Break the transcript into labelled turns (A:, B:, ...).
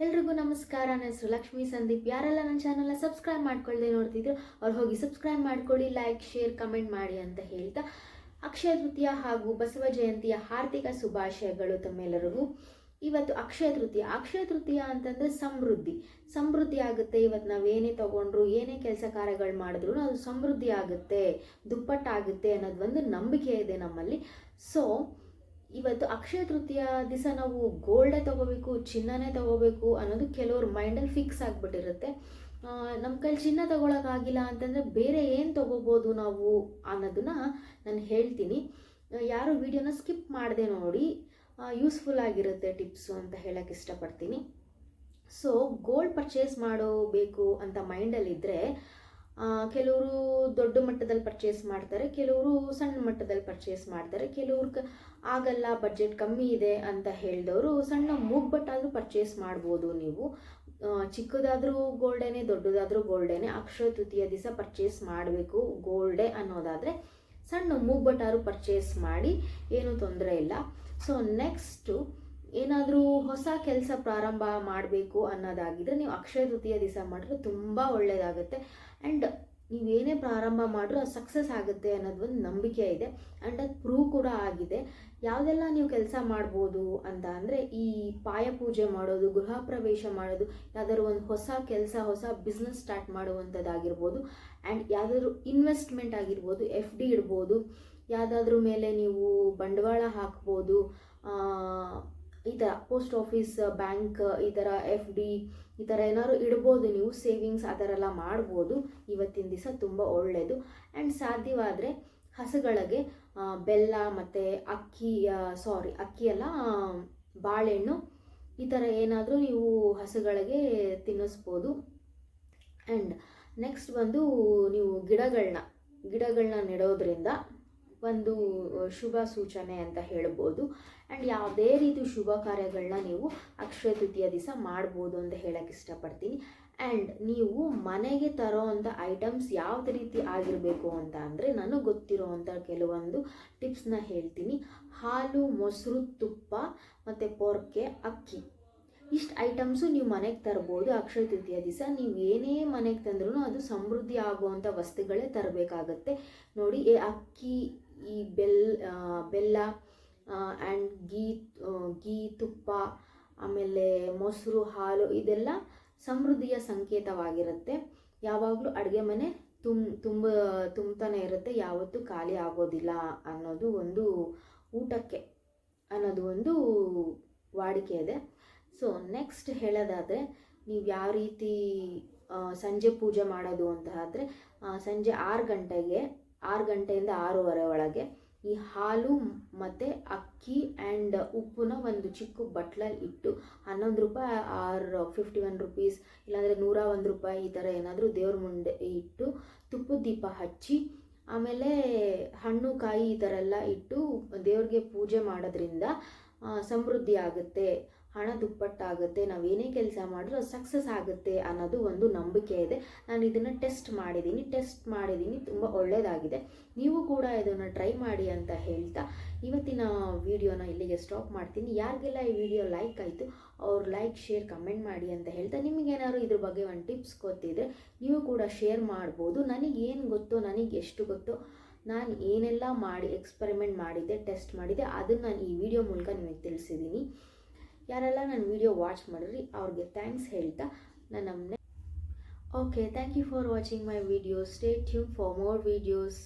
A: ಎಲ್ರಿಗೂ ನಮಸ್ಕಾರ ನನ್ನ ಹೆಸರು ಲಕ್ಷ್ಮೀ ಸಂದೀಪ್. ಯಾರೆಲ್ಲ ನನ್ನ ಚಾನಲ್ನ ಸಬ್ಸ್ಕ್ರೈಬ್ ಮಾಡ್ಕೊಳ್ಳದೆ ನೋಡ್ತಿದ್ರು, ಅವ್ರು ಹೋಗಿ ಸಬ್ಸ್ಕ್ರೈಬ್ ಮಾಡ್ಕೊಳ್ಳಿ ಲೈಕ್ ಶೇರ್ ಕಮೆಂಟ್ ಮಾಡಿ ಅಂತ ಹೇಳ್ತಾ ಅಕ್ಷಯ ತೃತೀಯ ಹಾಗೂ ಬಸವ ಜಯಂತಿಯ ಹಾರ್ದಿಕ ಶುಭಾಶಯಗಳು ತಮ್ಮೆಲ್ಲರಿಗೂ. ಇವತ್ತು ಅಕ್ಷಯ ತೃತೀಯ. ಅಕ್ಷಯ ತೃತೀಯ ಅಂತಂದರೆ ಸಮೃದ್ಧಿ. ಸಮೃದ್ಧಿ ಆಗುತ್ತೆ. ಇವತ್ತು ನಾವು ಏನೇ ತಗೊಂಡ್ರು, ಏನೇ ಕೆಲಸ ಕಾರ್ಯಗಳು ಮಾಡಿದ್ರು ಅದು ಸಮೃದ್ಧಿ ಆಗುತ್ತೆ, ದುಪ್ಪಟ್ಟಾಗುತ್ತೆ ಅನ್ನೋದು ಒಂದು ನಂಬಿಕೆ ಇದೆ ನಮ್ಮಲ್ಲಿ. ಸೊ ಇವತ್ತು ಅಕ್ಷಯ ತೃತೀಯ ದಿವಸ ನಾವು ಗೋಲ್ಡೇ ತಗೋಬೇಕು, ಚಿನ್ನನೇ ತಗೋಬೇಕು ಅನ್ನೋದು ಕೆಲವ್ರ ಮೈಂಡಲ್ಲಿ ಫಿಕ್ಸ್ ಆಗಿಬಿಟ್ಟಿರುತ್ತೆ. ನಮ್ಮ ಕೈಲಿ ಚಿನ್ನ ತೊಗೊಳಕ್ಕಾಗಿಲ್ಲ ಅಂತಂದರೆ ಬೇರೆ ಏನು ತೊಗೋಬೋದು ನಾವು ಅನ್ನೋದನ್ನ ನಾನು ಹೇಳ್ತೀನಿ. ಯಾರು ವಿಡಿಯೋನ ಸ್ಕಿಪ್ ಮಾಡದೆ ನೋಡಿ ಯೂಸ್ಫುಲ್ ಆಗಿರುತ್ತೆ ಟಿಪ್ಸು ಅಂತ ಹೇಳಕ್ಕೆ ಇಷ್ಟಪಡ್ತೀನಿ. ಸೊ ಗೋಲ್ಡ್ ಪರ್ಚೇಸ್ ಮಾಡೋಬೇಕು ಅಂತ ಮೈಂಡಲ್ಲಿದ್ದರೆ ಕೆಲವರು ದೊಡ್ಡ ಮಟ್ಟದಲ್ಲಿ ಪರ್ಚೇಸ್ ಮಾಡ್ತಾರೆ, ಕೆಲವರು ಸಣ್ಣ ಮಟ್ಟದಲ್ಲಿ ಪರ್ಚೇಸ್ ಮಾಡ್ತಾರೆ, ಕೆಲವ್ರು ಆಗಲ್ಲ ಬಜೆಟ್ ಕಮ್ಮಿ ಇದೆ ಅಂತ ಹೇಳಿದವರು ಸಣ್ಣ ಮೂಗ್ಬಟ್ಟಾದರೂ ಪರ್ಚೇಸ್ ಮಾಡ್ಬೋದು ನೀವು. ಚಿಕ್ಕದಾದರೂ ಗೋಲ್ಡೇನೆ ದೊಡ್ಡದಾದರೂ ಗೋಲ್ಡೇನೆ ಅಕ್ಷಯ ತೃತೀಯ ದಿವಸ ಪರ್ಚೇಸ್ ಮಾಡಬೇಕು ಗೋಲ್ಡೆ ಅನ್ನೋದಾದರೆ ಸಣ್ಣ ಮೂಗ್ಬಟ್ಟಾದ್ರು ಪರ್ಚೇಸ್ ಮಾಡಿ, ಏನೂ ತೊಂದರೆ ಇಲ್ಲ. ಸೊ ನೆಕ್ಸ್ಟು ಏನಾದರೂ ಹೊಸ ಕೆಲಸ ಪ್ರಾರಂಭ ಮಾಡಬೇಕು ಅನ್ನೋದಾಗಿದ್ದರೆ ನೀವು ಅಕ್ಷಯ ತೃತೀಯ ದಿವಸ ಮಾಡಿದ್ರೆ ತುಂಬ ಒಳ್ಳೆಯದಾಗುತ್ತೆ ಆ್ಯಂಡ್ ನೀವೇನೇ ಪ್ರಾರಂಭ ಮಾಡಿದ್ರೂ ಅದು ಸಕ್ಸಸ್ ಆಗುತ್ತೆ ಅನ್ನೋದು ಒಂದು ನಂಬಿಕೆ ಇದೆ. ಆ್ಯಂಡ್ ಅದು ಪ್ರೂವ್ ಕೂಡ ಆಗಿದೆ. ಯಾವುದೆಲ್ಲ ನೀವು ಕೆಲಸ ಮಾಡ್ಬೋದು ಅಂತ ಅಂದರೆ ಈ ಪಾಯ ಪೂಜೆ ಮಾಡೋದು, ಗೃಹ ಪ್ರವೇಶ ಮಾಡೋದು, ಯಾವ್ದಾದ್ರು ಒಂದು ಹೊಸ ಕೆಲಸ, ಹೊಸ ಬಿಸ್ನೆಸ್ ಸ್ಟಾರ್ಟ್ ಮಾಡುವಂಥದ್ದಾಗಿರ್ಬೋದು. ಆ್ಯಂಡ್ ಯಾವುದಾದ್ರು ಇನ್ವೆಸ್ಟ್ಮೆಂಟ್ ಆಗಿರ್ಬೋದು ಎಫ್ ಡಿ ಇಡ್ಬೋದು. ಯಾವುದಾದ್ರೂ ಮೇಲೆ ನೀವು ಬಂಡವಾಳ ಹಾಕ್ಬೋದು. ಈ ಥರ ಪೋಸ್ಟ್ ಆಫೀಸ್, ಬ್ಯಾಂಕ್, ಈ ಥರ ಎಫ್ ಡಿ, ಈ ಥರ ಏನಾದ್ರು ಇಡ್ಬೋದು ನೀವು, ಸೇವಿಂಗ್ಸ್ ಆ ಥರ ಎಲ್ಲ ಮಾಡ್ಬೋದು. ಇವತ್ತಿನ ದಿವಸ ತುಂಬ ಒಳ್ಳೆಯದು ಆ್ಯಂಡ್ ಸಾಧ್ಯವಾದರೆ ಹಸುಗಳಿಗೆ ಬೆಲ್ಲ ಮತ್ತು ಅಕ್ಕಿ ಸಾರಿ ಅಕ್ಕಿಯೆಲ್ಲ ಬಾಳೆಹಣ್ಣು ಈ ಥರ ಏನಾದರೂ ನೀವು ಹಸುಗಳಿಗೆ ತಿನ್ನಿಸ್ಬೋದು. ಆ್ಯಂಡ್ ನೆಕ್ಸ್ಟ್ ಬಂದು ನೀವು ಗಿಡಗಳನ್ನ ಗಿಡಗಳನ್ನ ನೆಡೋದ್ರಿಂದ ಒಂದು ಶುಭ ಸೂಚನೆ ಅಂತ ಹೇಳ್ಬೋದು. ಆ್ಯಂಡ್ ಯಾವುದೇ ರೀತಿ ಶುಭ ಕಾರ್ಯಗಳನ್ನ ನೀವು ಅಕ್ಷಯ ತೃತೀಯ ದಿವಸ ಮಾಡ್ಬೋದು ಅಂತ ಹೇಳಕ್ಕೆ ಇಷ್ಟಪಡ್ತೀನಿ. ಆ್ಯಂಡ್ ನೀವು ಮನೆಗೆ ತರೋ ಅಂಥ ಐಟಮ್ಸ್ ಯಾವ್ದು ರೀತಿ ಆಗಿರಬೇಕು ಅಂತ ಅಂದರೆ ನನಗೆ ಗೊತ್ತಿರೋವಂಥ ಕೆಲವೊಂದು ಟಿಪ್ಸ್ನ ಹೇಳ್ತೀನಿ. ಹಾಲು, ಮೊಸರು, ತುಪ್ಪ ಮತ್ತು ಪೊರ್ಕೆ, ಅಕ್ಕಿ. ಇಷ್ಟು ಐಟಮ್ಸು ನೀವು ಮನೆಗೆ ತರ್ಬೋದು, ಅಕ್ಷಯ ತೃತೀಯ ದಿವಸ. ನೀವು ಏನೇ ಮನೆಗೆ ತಂದ್ರೂ ಅದು ಸಮೃದ್ಧಿ ಆಗುವಂಥ ವಸ್ತುಗಳೇ ತರಬೇಕಾಗತ್ತೆ. ನೋಡಿ ಅಕ್ಕಿ, ಈ ಬೆಲ್ ಬೆಲ್ಲ ಆ್ಯಂಡ್ ಗೀ ಗೀ ತುಪ್ಪ, ಆಮೇಲೆ ಮೊಸರು, ಹಾಲು, ಇದೆಲ್ಲ ಸಮೃದ್ಧಿಯ ಸಂಕೇತವಾಗಿರುತ್ತೆ. ಯಾವಾಗಲೂ ಅಡುಗೆ ಮನೆ ತುಂಬ ತುಂಬ, ತುಂಬ್ತಾನೆ ಇರುತ್ತೆ. ಯಾವತ್ತೂ ಖಾಲಿ ಆಗೋದಿಲ್ಲ ಅನ್ನೋದು ಒಂದು ಊಟಕ್ಕೆ ಅನ್ನೋದು ಒಂದು ವಾಡಿಕೆ ಇದೆ. ಸೊ ನೆಕ್ಸ್ಟ್ ಹೇಳೋದಾದರೆ, ನೀವು ಯಾವ ರೀತಿ ಸಂಜೆ ಪೂಜೆ ಮಾಡೋದು ಅಂತ ಆದರೆ ಸಂಜೆ ಆರು ಗಂಟೆಗೆ, ಆರು ಗಂಟೆಯಿಂದ ಆರೂವರೆ ಒಳಗೆ ಈ ಹಾಲು ಮತ್ತು ಅಕ್ಕಿ ಆ್ಯಂಡ್ ಉಪ್ಪುನ ಒಂದು ಚಿಕ್ಕ ಬಟ್ಲಲ್ಲಿ ಇಟ್ಟು ಹನ್ನೊಂದು ರೂಪಾಯಿ ಆರ್ ಫಿಫ್ಟಿ ಒನ್ ರುಪೀಸ್ ಇಲ್ಲಾಂದರೆ ನೂರ ಒಂದು ರೂಪಾಯಿ ಈ ಥರ ಏನಾದರೂ ದೇವ್ರ ಮುಂದೆ ಇಟ್ಟು ತುಪ್ಪದ ದೀಪ ಹಚ್ಚಿ, ಆಮೇಲೆ ಹಣ್ಣು, ಕಾಯಿ ಈ ಥರ ಎಲ್ಲ ಇಟ್ಟು ದೇವ್ರಿಗೆ ಪೂಜೆ ಮಾಡೋದ್ರಿಂದ ಸಮೃದ್ಧಿ ಆಗುತ್ತೆ. ಹಣ ದುಪ್ಪಟ್ಟಾಗುತ್ತೆ ನಾವು ಏನೇ ಕೆಲಸ ಮಾಡಿದ್ರು ಅದು ಸಕ್ಸಸ್ ಆಗುತ್ತೆ ಅನ್ನೋದು ಒಂದು ನಂಬಿಕೆ ಇದೆ. ನಾನು ಇದನ್ನು ಟೆಸ್ಟ್ ಮಾಡಿದ್ದೀನಿ ಟೆಸ್ಟ್ ಮಾಡಿದ್ದೀನಿ, ತುಂಬ ಒಳ್ಳೆಯದಾಗಿದೆ ನೀವು ಕೂಡ ಇದನ್ನು ಟ್ರೈ ಮಾಡಿ ಅಂತ ಹೇಳ್ತಾ, ಇವತ್ತಿನ ವಿಡಿಯೋನ ಇಲ್ಲಿಗೆ ಸ್ಟಾಪ್ ಮಾಡ್ತೀನಿ. ಯಾರಿಗೆಲ್ಲ ಈ ವಿಡಿಯೋ ಲೈಕ್ ಆಯಿತು, ಅವ್ರು ಲೈಕ್ ಶೇರ್ ಕಮೆಂಟ್ ಮಾಡಿ ಅಂತ ಹೇಳ್ತಾ ನಿಮಗೇನಾದ್ರು ಇದ್ರ ಬಗ್ಗೆ ಒಂದು ಟಿಪ್ಸ್ ಗೊತ್ತಿದ್ರೆ ನೀವು ಕೂಡ ಶೇರ್ ಮಾಡ್ಬೋದು. ನನಗೇನು ಗೊತ್ತೋ, ನನಗೆ ಎಷ್ಟು ಗೊತ್ತೋ, ನಾನು ಏನೆಲ್ಲ ಮಾಡಿ ಎಕ್ಸ್ಪರಿಮೆಂಟ್ ಮಾಡಿದ್ದೆ ಟೆಸ್ಟ್ ಮಾಡಿದ್ದೆ, ಅದನ್ನು ನಾನು ಈ ವಿಡಿಯೋ ಮೂಲಕ ನಿಮಗೆ ತಿಳಿಸಿದ್ದೀನಿ. ಯಾರೆಲ್ಲ ನನ್ನ ವಿಡಿಯೋ ವಾಚ್ ಮಾಡಿದ್ರಿ, ಅವ್ರಿಗೆ ಥ್ಯಾಂಕ್ಸ್ ಹೇಳ್ತಾ ನಾನು ನಮ್ಮನೆ okay thank you for watching my videos stay tune for more videos